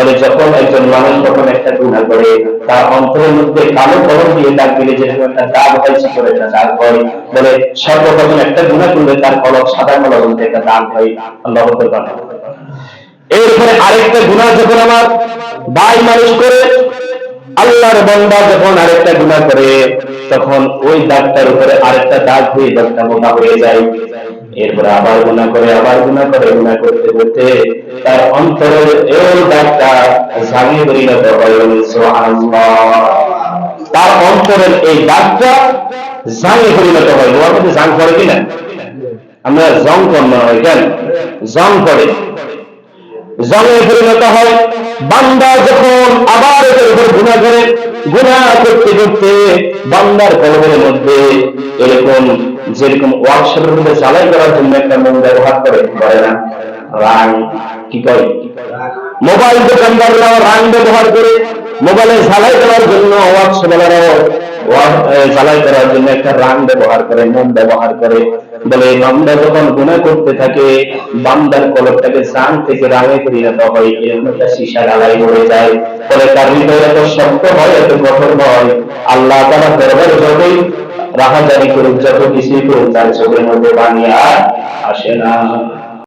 বলে যখন একজন মানুষ যখন একটা গুণা করে, তার অন্তরের মধ্যে কালো কলম দিয়ে দাগ দিলে যেরকম একটা দাগ হয় শিকড় একটা দাগ হয়? বলে সর্বপ্রথম একটা গুণা করলে তার কলম সাদা কলম মধ্যে একটা দাগ হয়। আল্লাহ এরপরে আরেকটা গুণা যখন আমার ভাই মানুষ করে, আল্লাহর বন্দা যখন আরেকটা গুণা করে, তখন ওই দাগটার উপরে আরেকটা দাগ হয়ে দাগটা মোটা হয়ে যায়। এরপরে আবার গুণা করে, আবার গুণা করে গুণা করতে করতে তার অন্তরের এই দাগটা তার অন্তরের এই দাগটা জাগে পরিণত হয়। মধ্যে জাং পড়ে কিনা? আমরা জং হয় কেন? জং জমে পরিণত হয়। বান্দা যখন আবার উপর করে গুণা করতে করতে বান্দার কলমের মধ্যে এরকম, যেরকম ওয়ার্কশপের মধ্যে জ্বালাই করার জন্য একটা মন ব্যবহার করে করে না? রাং কি করে মোবাইল দোকানদাররাও রাং ব্যবহার করে মোবাইলে ঝালাই করার জন্য ওয়ার্কশপওয়ালারাও জ্বালাই করার জন্য একটা রাং ব্যবহার করে মোম ব্যবহার করে। বলে বান্দা যখন গুণা করতে থাকে, বান্দার কলকটাকে জান থেকে রাঙে পরিণত হয় এরকম একটা সীসা গালাই পড়ে যায়। ফলে তার হৃদয় এত শক্ত হয়, এত কঠোর হয়, আল্লাহ তারা দরবার যতই রাহাজারি করুক যত কিছুই করুক, তার চোখের মধ্যে পানি আর আসে না।